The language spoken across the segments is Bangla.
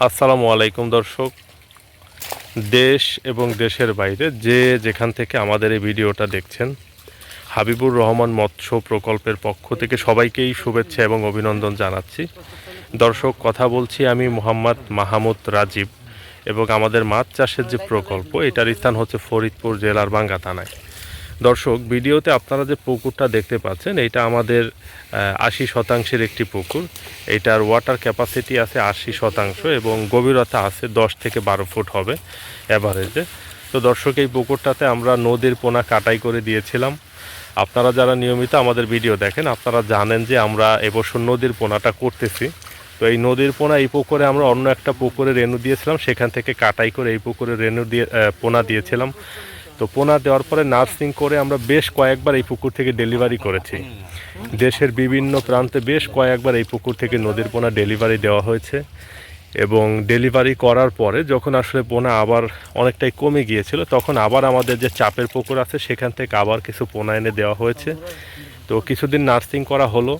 আসসালামু আলাইকুম দর্শক। দেশ এবং দেশের বাইরে যে যেখান থেকে আমাদের এই ভিডিওটা দেখছেন, হাবিবুর রহমান মৎস্য প্রকল্পের পক্ষ থেকে সবাইকেই শুভেচ্ছা এবং অভিনন্দন জানাচ্ছি। দর্শক, কথা বলছি আমি মোহাম্মদ মাহমুদ রাজীব এবং আমাদের মাছ চাষের যে প্রকল্প, এটার স্থান হচ্ছে ফরিদপুর জেলার বাঙ্গা থানায়। দর্শক, ভিডিওতে আপনারা যে পুকুরটা দেখতে পাচ্ছেন এটা আমাদের আশি শতাংশের একটি পুকুর। এটার ওয়াটার ক্যাপাসিটি আছে আশি শতাংশ এবং গভীরতা আছে দশ থেকে বারো ফুট হবে অ্যাভারেজে তো দর্শক, এই পুকুরটাতে আমরা নদীর পোনা কাটাই করে দিয়েছিলাম। আপনারা যারা নিয়মিত আমাদের ভিডিও দেখেন, আপনারা জানেন যে আমরা এবছর নদীর পোনাটা করতেছি। তো এই নদীর পোনা, এই পুকুরে আমরা অন্য একটা পুকুরে রেনু দিয়েছিলাম, সেখান থেকে কাটাই করে এই পুকুরে রেনু দিয়ে পোনা দিয়েছিলাম। তো পোনা দেওয়ার পরে নার্সিং করে আমরা বেশ কয়েকবার এই পুকুর থেকে ডেলিভারি করেছি। দেশের বিভিন্ন প্রান্তে বেশ কয়েকবার এই পুকুর থেকে নদীর পোনা ডেলিভারি দেওয়া হয়েছে এবং ডেলিভারি করার পরে যখন আসলে পোনা আবার অনেকটাই কমে গিয়েছিল, তখন আবার আমাদের যে চাপের পুকুর আছে সেখান থেকে আবার কিছু পোনা এনে দেওয়া হয়েছে। তো কিছুদিন নার্সিং করা হলো।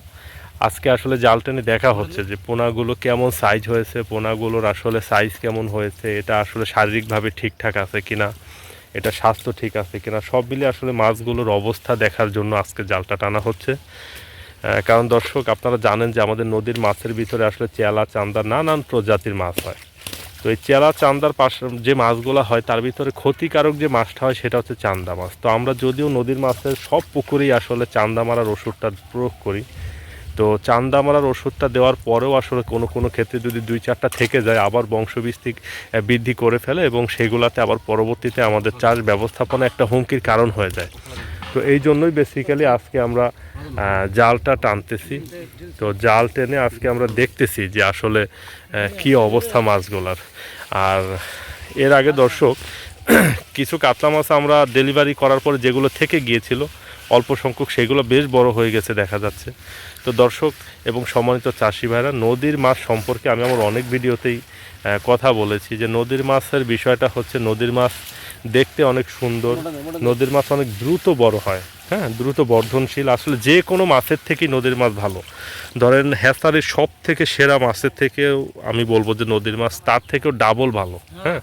আজকে আসলে জাল টেনে দেখা হচ্ছে যে পোনাগুলো কেমন সাইজ হয়েছে, পোনাগুলোর আসলে সাইজ কেমন হয়েছে, এটা আসলে শারীরিকভাবে ঠিকঠাক আছে কিনা। এটা স্বাস্থ্য ঠিক আছে কিনা, সব মিলে আসলে মাছগুলোর অবস্থা দেখার জন্য আজকে জালটা টানা হচ্ছে। কারণ দর্শক, আপনারা জানেন যে আমাদের নদীর মাছের ভিতরে আসলে চেলা, চান্দা, নানান প্রজাতির মাছ হয়। তো এই চেলা, চান্দার পাশে, যে মাছগুলো হয়, তার ভিতরে ক্ষতিকারক যে মাছটা হয়, সেটা হচ্ছে চান্দা মাছ। তো আমরা যদিও নদীর মাছের সব পুকুরেই আসলে চান্দা মারার ওষুধটা প্রয়োগ করি তো চান্দা মারার ওষুধটা দেওয়ার পরেও আসলে কোনো কোনো ক্ষেত্রে যদি দুই চারটা থেকে যায়, আবার বংশবিস্তিক বৃদ্ধি করে ফেলে এবং সেগুলাতে আবার পরবর্তীতে আমাদের চাষ ব্যবস্থাপনা একটা হুমকির কারণ হয়ে যায়। তো এই জন্যই বেসিক্যালি আজকে আমরা জালটা টানতেছি। তো জাল টেনে আজকে আমরা দেখতেছি যে আসলে কি অবস্থা মাছগুলার। আর এর আগে দর্শক, কিছু কাতলা মাছ আমরা ডেলিভারি করার পরে যেগুলো থেকে গিয়েছিল অল্প সংখ্যক, সেগুলো বেশ বড় হয়ে গেছে, দেখা যাচ্ছে। তো দর্শক এবং সম্মানিত চাষি ভাইরা, নদীর মাছ সম্পর্কে আমি আমার অনেক ভিডিওতেই কথা বলেছি যে নদীর মাছের বিষয়টা হচ্ছে নদীর মাছ দেখতে অনেক সুন্দর, নদীর মাছ অনেক দ্রুত বড় হয় হ্যাঁ দ্রুত বর্ধনশীল। আসলে যে কোনো মাছের থেকেই নদীর মাছ ভালো। ধরেন হ্যাসারির সব থেকে সেরা মাছের থেকেও আমি বলব যে নদীর মাছ তার থেকেও ডাবল ভালো হ্যাঁ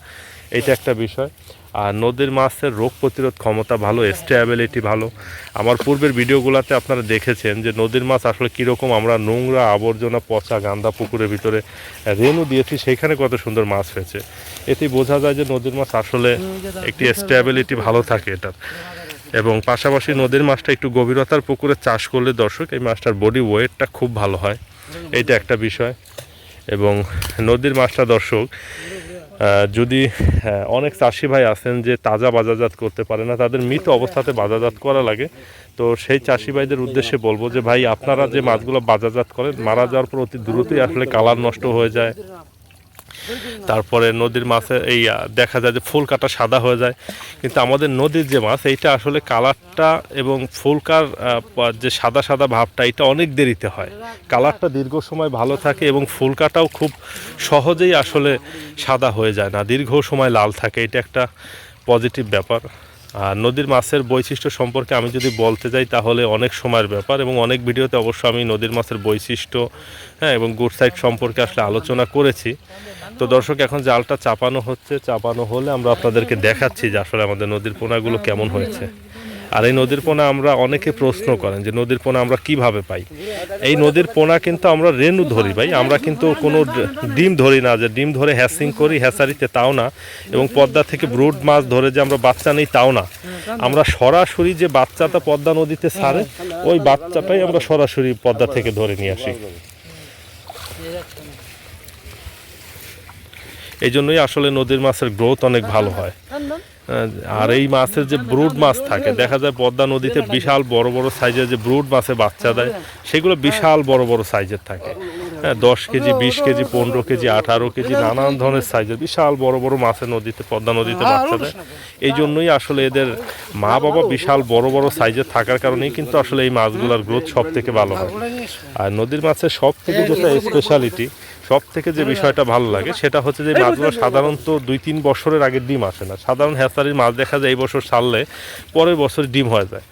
এটা একটা বিষয়। আর নদীর মাছের রোগ প্রতিরোধ ক্ষমতা ভালো স্টেবিলিটি ভালো। আমার পূর্বের ভিডিওগুলোতে আপনারা দেখেছেন যে নদীর মাছ আসলে কীরকম আমরা নোংরা আবর্জনা, পচা গান্দা পুকুরের ভিতরে রেনু দিয়েছি, সেইখানে কত সুন্দর মাছ হয়েছে। এতে বোঝা যায় যে নদীর মাছ আসলে একটি স্টেবিলিটি ভালো থাকে এটার। এবং পাশাপাশি নদীর মাছটা একটু গভীরতার পুকুরে চাষ করলে দর্শক, এই মাছটার বডি ওয়েটটা খুব ভালো হয়। এইটা একটা বিষয়। এবং নদীর মাছটা দর্শক যদি অনেক চাষি ভাই আছেন যে তাজা বাজারজাত করতে পারে না, তাদের মৃত অবস্থাতে বাজারজাত করা লাগে। তো সেই চাষি ভাইদের উদ্দেশ্যে বলব যে, ভাই, আপনারা যে মাছগুলো বাজারজাত করেন, মারা যাওয়ার পর অতি দ্রুতই আসলে কালার নষ্ট হয়ে যায়। তারপরে নদীর মাছে এই দেখা যায় যে ফুল কাটা সাদা হয়ে যায়। কিন্তু আমাদের নদীর যে মাছ, এইটা আসলে কালারটা এবং ফুলকার যে সাদা সাদা ভাবটা এটা অনেক দেরিতে হয়। কালারটা দীর্ঘ সময় ভালো থাকে এবং ফুলকাটাও খুব সহজেই আসলে সাদা হয়ে যায় না। দীর্ঘ সময় লাল থাকে, এটা একটা পজিটিভ ব্যাপার। আর নদীর মাছের বৈশিষ্ট্য সম্পর্কে আমি যদি বলতে যাই, তাহলে অনেক সময়ের ব্যাপার এবং অনেক ভিডিওতে অবশ্য আমি নদীর মাছের বৈশিষ্ট্য হ্যাঁ এবং গুড সাইড সম্পর্কে আসলে আলোচনা করেছি। তো দর্শক, এখন জালটা চাপানো হচ্ছে। চাপানো হলে আমরা আপনাদেরকে দেখাচ্ছি যে আসলে আমাদের নদীর পোনাগুলো কেমন হয়েছে। আর এই নদীর পোনা আমরা অনেকে প্রশ্ন করেন যে নদীর পোনা আমরা কীভাবে পাই? এই নদীর পোনা কিন্তু আমরা রেনু ধরি ভাই, আমরা কিন্তু কোনো ডিম ধরি না, যে ডিম ধরে হ্যাসিং করি, হ্যাসারিতে তাও না, এবং পদ্মা থেকে ব্রুড মাছ ধরে যে আমরা বাচ্চা নেই তাও না। আমরা সরাসরি যে বাচ্চাটা পদ্মা নদীতে ছাড়ে ওই বাচ্চাটাই আমরা সরাসরি পদ্মা থেকে ধরে নিয়ে আসি। এই জন্যই আসলে নদীর মাছের গ্রোথ অনেক ভালো হয়। আর এই মাছের যে ব্রুড মাছ থাকে, দেখা যায় পদ্মা নদীতে বিশাল বড় বড় সাইজের যে ব্রুড মাছে বাচ্চা দেয়, সেগুলো বিশাল বড় বড় সাইজের থাকে। হ্যাঁ দশ কেজি, বিশ কেজি, পনেরো কেজি, আঠারো কেজি, নানান ধরনের সাইজের বিশাল বড় বড় মাছের নদীতে, পদ্মা নদীতে বাচ্চা দেয়। এই জন্যই আসলে এদের মা বাবা বিশাল বড় বড় সাইজের থাকার কারণেই কিন্তু আসলে এই মাছগুলোর গ্রোথ সব থেকে ভালো হয়। আর নদীর মাছের সব থেকে যেটা স্পেশালিটি সব থেকে যে বিষয়টা ভালো লাগে সেটা হচ্ছে যে মাছগুলো সাধারণত দুই তিন বছরের আগে ডিম আসে না। সাধারণ হ্যাচারির মাছ দেখা যায় এই বছর সারলে, পরের বছর ডিম হয়ে যায়।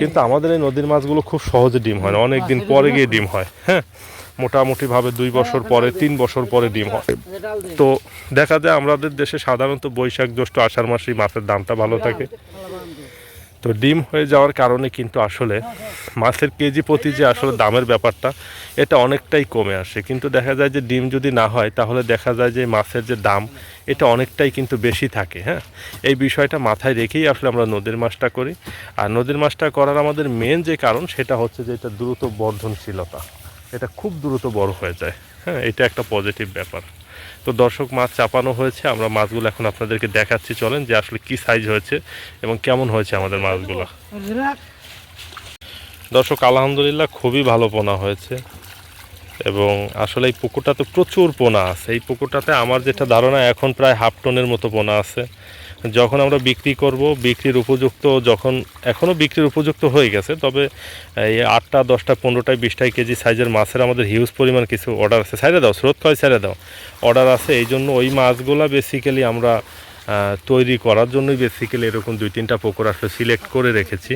কিন্তু আমাদের এই নদীর মাছগুলো খুব সহজে ডিম হয় না, অনেক দিন পরে গিয়ে ডিম হয় হ্যাঁ? মোটামুটিভাবে দুই বছর পরে, তিন বছর পরে ডিম হয়। তো দেখা যায় আমাদের দেশে সাধারণত বৈশাখ জ্যৈষ্ঠ আষাঢ় মাসেই মাছের দামটা ভালো থাকে। তো ডিম হয়ে যাওয়ার কারণে কিন্তু আসলে মাছের কেজি প্রতি যে আসলে দামের ব্যাপারটা, এটা অনেকটাই কমে আসে। কিন্তু দেখা যায় যে ডিম যদি না হয়, তাহলে দেখা যায় যে মাছের যে দাম, এটা অনেকটাই কিন্তু বেশি থাকে হ্যাঁ? এই বিষয়টা মাথায় রেখেই আসলে আমরা নদীর মাছটা করি। আর নদীর মাছটা করার আমাদের মেন যে কারণ, সেটা হচ্ছে যে এটা দ্রুত বর্ধনশীলতা। এটা খুব দ্রুত বড় হয়ে যায় হ্যাঁ? এটা একটা পজিটিভ ব্যাপার। তো দর্শক, মাছ চাপানো হয়েছে। আমরা মাছগুলো এখন আপনাদেরকে দেখাচ্ছি। চলেন যে আসলে কি সাইজ হয়েছে এবং কেমন হয়েছে আমাদের মাছগুলো। দর্শক, আলহামদুলিল্লাহ খুবই ভালো পোনা হয়েছে। এবং আসলে এই পুকুরটা তো প্রচুর পোনা আছে। এই পুকুরটাতে আমার যেটা ধারণা, এখন প্রায় হাফ টনের মতো পোনা আছে। যখন আমরা বিক্রি করব, বিক্রির উপযুক্ত যখন এখনও বিক্রির উপযুক্ত হয়ে গেছে, তবে এই আটটা, দশটা, পনেরোটায় বিশটাই কেজি সাইজের মাছের আমাদের হিউজ পরিমাণ কিছু অর্ডার আছে। সাইডে দাও, স্রোত কয় সাইডে দাও। অর্ডার আছে, এই জন্য ওই মাছগুলা বেসিক্যালি আমরা তৈরি করার জন্যই বেসিক্যালি এরকম দুই, তিনটা পুকুর আসলে সিলেক্ট করে রেখেছি।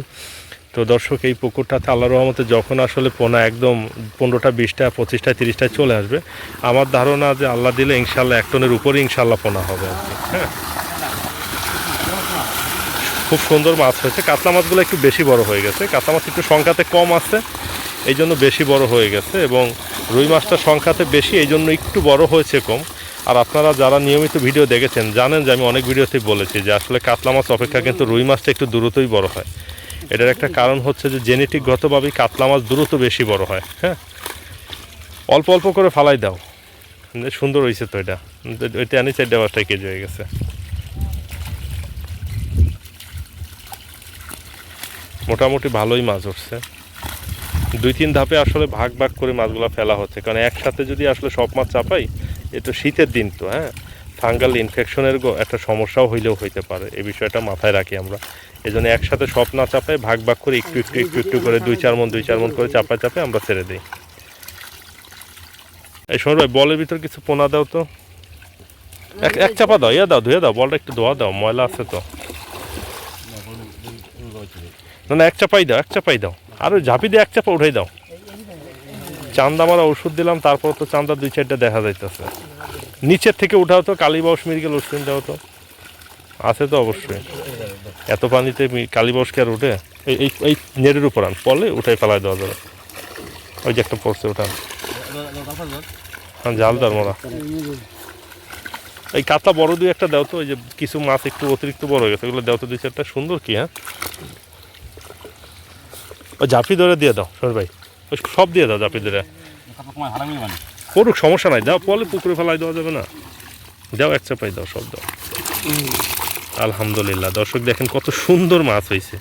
তো দর্শক, এই পুকুরটাতে আল্লাহ রহমতে যখন আসলে পোনা একদম পনেরোটা বিশটা পঁচিশটা তিরিশটা চলে আসবে, আমার ধারণা যে আল্লাহ দিলে ইনশাল্লাহ এক টনের উপরে ইনশাল্লাহ পোনা হবে আর কি। হ্যাঁ। খুব সুন্দর মাছ হয়েছে। কাতলা মাছগুলো একটু বেশি বড় হয়ে গেছে। কাতলা মাছ একটু সংখ্যাতে কম আছে, এই জন্য বেশি বড় হয়ে গেছে এবং রুই মাছটা সংখ্যাতে বেশি, এই জন্য একটু বড় হয়েছে কম। আর আপনারা যারা নিয়মিত ভিডিও দেখেছেন, জানেন যে আমি অনেক ভিডিওতেই বলেছি যে আসলে কাতলা মাছ অপেক্ষা কিন্তু রুই মাছটা একটু দ্রুতই বড় হয়। এটার একটা কারণ হচ্ছে যে জেনেটিকগতভাবেই কাতলা মাছ দ্রুত বেশি বড় হয় হ্যাঁ? অল্প অল্প করে ফালাই দাও। সুন্দর হয়েছে তো এটা। ওইটা আনি চারটে কেজি হয়ে গেছে। মোটামুটি ভালোই মাছ উঠছে। দুই তিন ধাপে আসলে ভাগ ভাগ করে মাছগুলো ফেলা হচ্ছে। কারণ একসাথে যদি আসলে সব মাছ চাপাই, এ তো শীতের দিন তো হ্যাঁ? ফাঙ্গাল ইনফেকশনের একটা সমস্যাও হইলেও হইতে পারে। এই বিষয়টা মাথায় রাখি আমরা। এই জন্য একসাথে সব না চাপাই ভাগ ভাগ করে একটু একটু একটু একটু করে দুই চার মন, দুই চার মন করে চাপায় চাপে আমরা ছেড়ে দিই। এই সময় ভাই, বলের ভিতর কিছু পোনা দাও তো। এক এক চাপা দাও, ইয়া দাও, ধুয়ে দাও, বলটা একটু ধোয়া দাও, ময়লা আছে তো। না না, এক চাপাই দাও, এক চাপাই দাও। আর ওই ঝাঁপি দিয়ে এক চাপা উঠাই দাও। চান্দা মারা ওষুধ দিলাম, তারপর তো চান্দা দুই চারটা দেখা যাইতেছে। নিচের থেকে উঠাও তো, কালীবাউস মেডিকেল ওষুধ দাও তো। আছে তো অবশ্যই। এত পানিতে মি- কালীবাউস কি আর উঠে? এই এই নেটের উপর আন, পলে উঠাই ফেলাই দেওয়া যাবে। ওই যে একটা পড়ছে, ওটা হ্যাঁ জাল দার মোড়া এই কাতলা বড় দুই একটা দাও তো, ওই যে কিছু মাছ একটু অতিরিক্ত বড় হয়ে গেছে, ওগুলো দাও তো দুই চারটা। সুন্দর কি হ্যাঁ? ওই ঝাঁপি ধরে দিয়ে দাও সর ভাই। ওই সব দিয়ে দাও ঝাঁপি ধরে। করুক, সমস্যা নাই দাও পলে পুকুরে ফেলাই দেওয়া যাবে না। দাও এক চাপাই দাও, সব দাও। আলহামদুলিল্লাহ, দর্শক দেখেন কত সুন্দর মাছ হয়েছে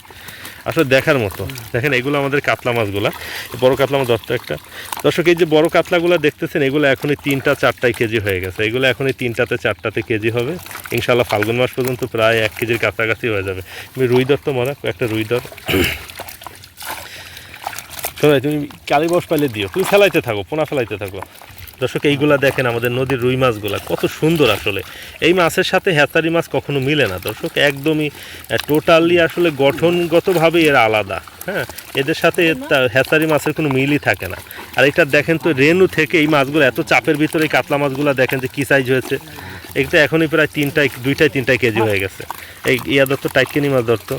আসলে দেখার মতো। দেখেন, এগুলো আমাদের কাতলা মাছগুলা। বড় কাতলা মাছ দশটা একটা। দর্শক, এই যে বড় কাতলাগুলো দেখতেছেন, এগুলো এখনই তিনটা চারটায় কেজি হয়ে গেছে। এগুলো এখনই তিনটাতে, চারটাতে কেজি হবে। ইনশাল্লাহ ফাল্গুন মাস পর্যন্ত প্রায় এক কেজির কাছাকাছি হয়ে যাবে। রুই দর তো, মরা একটা রুই দর শোনো, তুমি কালী বস পাইলে দিও। তুমি ফেলাইতে থাকো পোনা ফেলাইতে থাকো। দর্শক এইগুলা দেখেন আমাদের নদীর রুই মাছগুলা কত সুন্দর আসলে। এই মাছের সাথে হ্যাচারি মাছ কখনো মিলে না। দর্শক একদমই টোটালি আসলে গঠনগতভাবে এরা আলাদা হ্যাঁ? এদের সাথে হ্যাচারি মাছের কোনো মিলই থাকে না। আর এটা দেখেন তো রেনু থেকে এই মাছগুলো এত চাপের ভিতরে কাতলা মাছগুলো দেখেন যে কী সাইজ হয়েছে। এটা এখনই প্রায় তিনটায় দুইটায় তিনটায় কেজি হয়ে গেছে। এই ইয়া দত্ত টাইটকেনি মাছ ধরতো।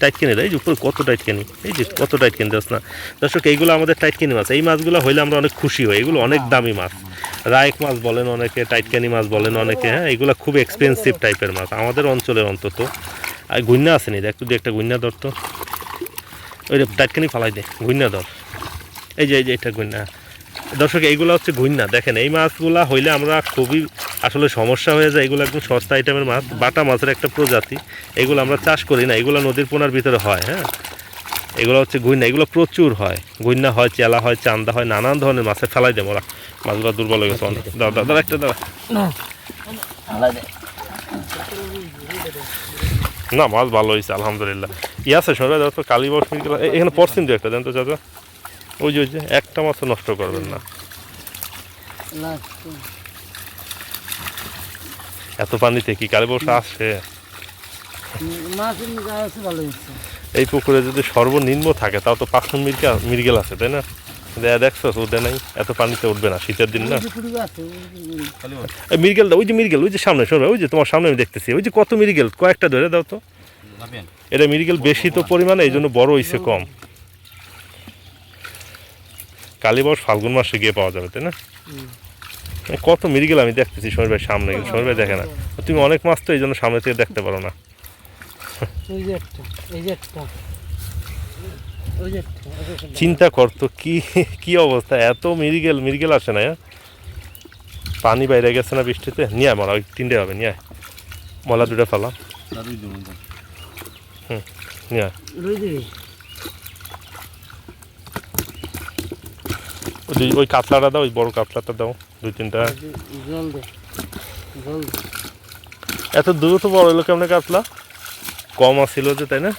টাইট কিনে দেয়, এই যে উপরে কত টাইট কিনি, এই যে কত টাইট কিনে যাস না। দর্শক, এইগুলো আমাদের টাইট কিনি মাছ, এই মাছগুলো হইলে আমরা অনেক খুশি হই, এগুলো অনেক দামি মাছ। রায়ক মাছ বলেন অনেকে টাইটকানি মাছ বলেন অনেকে হ্যাঁ এগুলো খুব এক্সপেন্সিভ টাইপের মাছ, আমাদের অঞ্চলের অন্তত। আর গুন্না আসেনি দেখ, তুই একটা গুন্না ধর তো। ওই টাইটকানি ফালাই দে গুন্না ধর। এই যে এই যে, এটা গুন্না দর্শক, এইগুলো হচ্ছে গুন্না দেখেন, এই মাছগুলা হইলে আমরা খুবই আসলে সমস্যা হয়ে যায় এগুলো একদম সস্তা আইটেমের মাছ বাটা মাছের একটা প্রজাতি। এগুলো আমরা চাষ করি না এগুলো নদীর পোনার ভিতরে হয় হ্যাঁ? এগুলো হচ্ছে গুইনা এগুলো প্রচুর হয়। গুইনা হয় চেলা হয় চান্দা হয় নানান ধরনের মাছে ফেলাই দেবো ওরা। মাছগুলো দুর্বল হয়ে গেছে অনেক। দাও দাও দাও একটা দাও। না। মাছ ভালো হয়েছে আলহামদুলিল্লাহ। ই আছে সরে দাও তো কালী বস এখানে পড়ছেন তো একটা দেন তো চাচা। ওই যে ওই যে একটা মাছও নষ্ট করবেন না। এত পানিতে কি কালী বস আসে মাছের গাছ আছে ভালো হচ্ছে। এই পুকুরে যদি সর্বনিম্ন থাকে তাও তো পাঁচশো মির্গেল মির্গেল আছে তাই না? দেয়া দেখছ উঠে নাই এত পানিতে উঠবে না শীতের দিন না? আছে, ওই যে- এই মিরগেল ওই যে মিরগেল ওই যে সামনে সরবে ওই যে তোমার সামনে আমি দেখতেছি ওই যে কত মিরগেল কয়েকটা ধরে দাও তো। এটা মিরগেল বেশি তো পরিমাণে এই জন্য বড় হইছে কম। কালীবর্ষ ফাল্গুন মাসে গিয়ে পাওয়া যাবে তাই না? কত মিরগেল আমি দেখতেছি সমীর ভাই সামনে সমীর ভাই দেখে না তুমি অনেক মাছ তো এই জন্য সামনে থেকে দেখতে পারো না ওই যে একটা, এই যে একটা। ওই যে একটা, ওই যে একটা। চিন্তা করতো কি কি অবস্থা এত মিরগেল মিরগেল আসে না হ্যাঁ? পানি বাইরে গেছে না বৃষ্টিতে নিয়ে মারা ওই তিনটে হবে নিয়ে। মলা দুটা হুম নিয়ে আয়। রুই দিবি? ওই দুই- ওই কাতলাটা দাও ওই বড় কাতলাটা দাও দুই তিনটা। এত দ্রুত বড় হলো কেমন কাতলা কম আসছিল যে তাই না?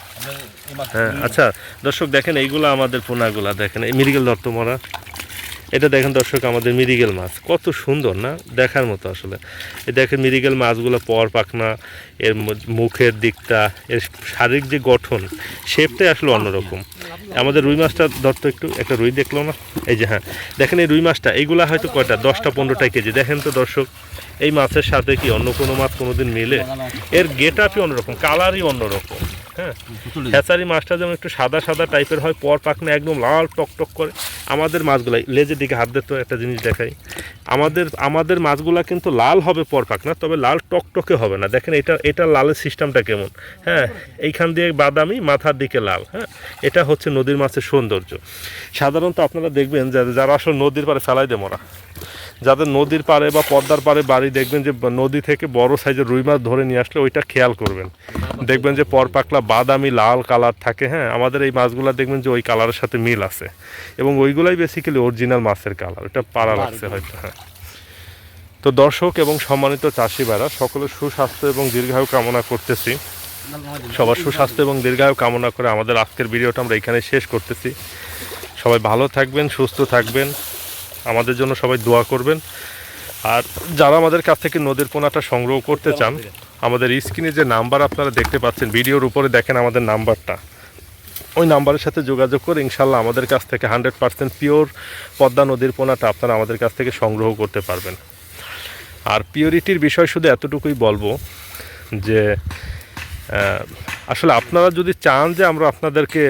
হ্যাঁ আচ্ছা দর্শক দেখেন এইগুলো আমাদের পোনাগুলা দেখেন এই মিরিগেল দত্ত মরা। এটা দেখেন দর্শক আমাদের মিরিগেল মাছ। কত সুন্দর না? দেখার মতো আসলে। এই দেখেন মিরিগেল মাছগুলো পর পাখনা এর মুখের দিকটা এর শারীরিক যে গঠন শেপটাই আসলে অন্যরকম। আমাদের রুই মাছটা দত্ত একটু একটা রুই দেখল না? এই যে হ্যাঁ। দেখেন এই রুই মাছটা এইগুলা হয়তো কয়টা? দশটা পনেরোটা কেজি। দেখেন তো দর্শক এই মাছের সাথে কি অন্য কোনো মাছ কোনোদিন মিলে? এর গেট আপই অন্যরকম কালারই অন্যরকম হ্যাঁ? হ্যাচারি মাছটা যেমন একটু সাদা সাদা টাইপের হয় পর পাকনা একদম লাল টক টক করে। আমাদের মাছগুলাই, লেজের দিকে হাত দিতে একটা জিনিস দেখাই। আমাদের আমাদের মাছগুলা কিন্তু লাল হবে পর পাকনা তবে লাল টকটকে হবে না। দেখেন এটা এটা লালের সিস্টেমটা কেমন? হ্যাঁ এইখান দিয়ে বাদামি, মাথার দিকে লাল হ্যাঁ? এটা হচ্ছে নদীর মাছের সৌন্দর্য। সাধারণত আপনারা দেখবেন যে, যারা আসলে নদীর পাড়ে ফেলাই দেয় মরা যাদের নদীর পাড়ে বা পদ্মার পাড়ে বাড়ি দেখবেন যে নদী থেকে বড় সাইজের রুই মাছ ধরে নিয়ে আসলে ওইটা খেয়াল করবেন। দেখবেন যে পর পাকলা বাদামি লাল কালার থাকে হ্যাঁ? আমাদের এই মাছগুলো দেখবেন যে ওই কালারের সাথে মিল আছে। এবং ওইগুলাই বেসিক্যালি অরিজিনাল মাছের কালার ওটা পাড়া লাগছে হয়তো হ্যাঁ। তো দর্শক এবং সম্মানিত চাষি ভাইরা সকলের সুস্বাস্থ্য এবং দীর্ঘায়ু কামনা করতেছি। সবার সুস্বাস্থ্য এবং দীর্ঘায়ু কামনা করে আমাদের আজকের ভিডিওটা আমরা এখানে শেষ করতেছি। সবাই ভালো থাকবেন সুস্থ থাকবেন। আমাদের জন্য সবাই দোয়া করবেন। আর যারা আমাদের কাছ থেকে নদীর পোনাটা সংগ্রহ করতে চান আমাদের। স্ক্রিনে যে নাম্বার আপনারা দেখতে পাচ্ছেন ভিডিওর উপরে দেখেন আমাদের নাম্বারটা। ওই নাম্বারের সাথে যোগাযোগ করে ইনশাল্লাহ আমাদের কাছ থেকে হান্ড্রেড পার্সেন্ট পিওর পদ্মা নদীর পোনাটা আপনারা আমাদের কাছ থেকে সংগ্রহ করতে পারবেন। আর পিওরিটির বিষয় শুধু এতটুকুই বলব যে আসলে আপনারা যদি চান যে আমরা আপনাদেরকে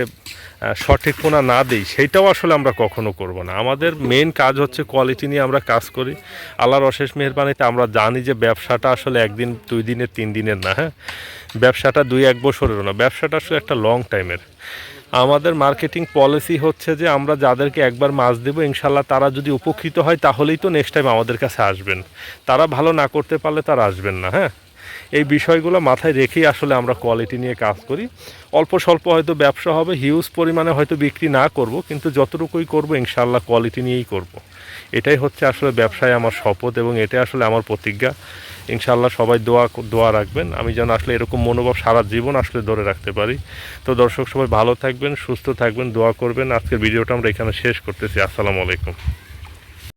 সঠিক পোনা না দিই, সেইটাও আসলে আমরা কখনো করব না। আমাদের মেন কাজ হচ্ছে কোয়ালিটি নিয়ে আমরা কাজ করি। আল্লাহর অশেষ মেহরবানিতে আমরা জানি যে ব্যবসাটা আসলে একদিন, দুই দিনের, তিন দিনের না হ্যাঁ? ব্যবসাটা দুই এক বছরেরও না, ব্যবসাটা আসলে একটা লং টাইমের আমাদের মার্কেটিং পলিসি হচ্ছে যে আমরা যাদেরকে একবার মাছ দেবো ইনশাল্লাহ তারা যদি উপকৃত হয়, তাহলেই তো নেক্সট টাইম আমাদের কাছে আসবেন। তারা ভালো না করতে পারলে তারা আসবেন না হ্যাঁ? এই বিষয়গুলো মাথায় রেখেই আসলে আমরা কোয়ালিটি নিয়ে কাজ করি। অল্প স্বল্প হয়তো ব্যবসা হবে হিউজ পরিমাণে হয়তো বিক্রি না করব, কিন্তু যতটুকুই করব ইনশাল্লাহ কোয়ালিটি নিয়েই করব। এটাই হচ্ছে আসলে ব্যবসায় আমার শপথ এবং এটাই আসলে আমার প্রতিজ্ঞা। ইনশাল্লাহ সবাই দোয়া দোয়া রাখবেন। আমি যেন আসলে এরকম মনোভাব সারা জীবন আসলে ধরে রাখতে পারি। তো দর্শক সবাই ভালো থাকবেন, সুস্থ থাকবেন, দোয়া করবেন। আজকের ভিডিওটা আমরা এখানে শেষ করতেছি। আসসালামু আলাইকুম।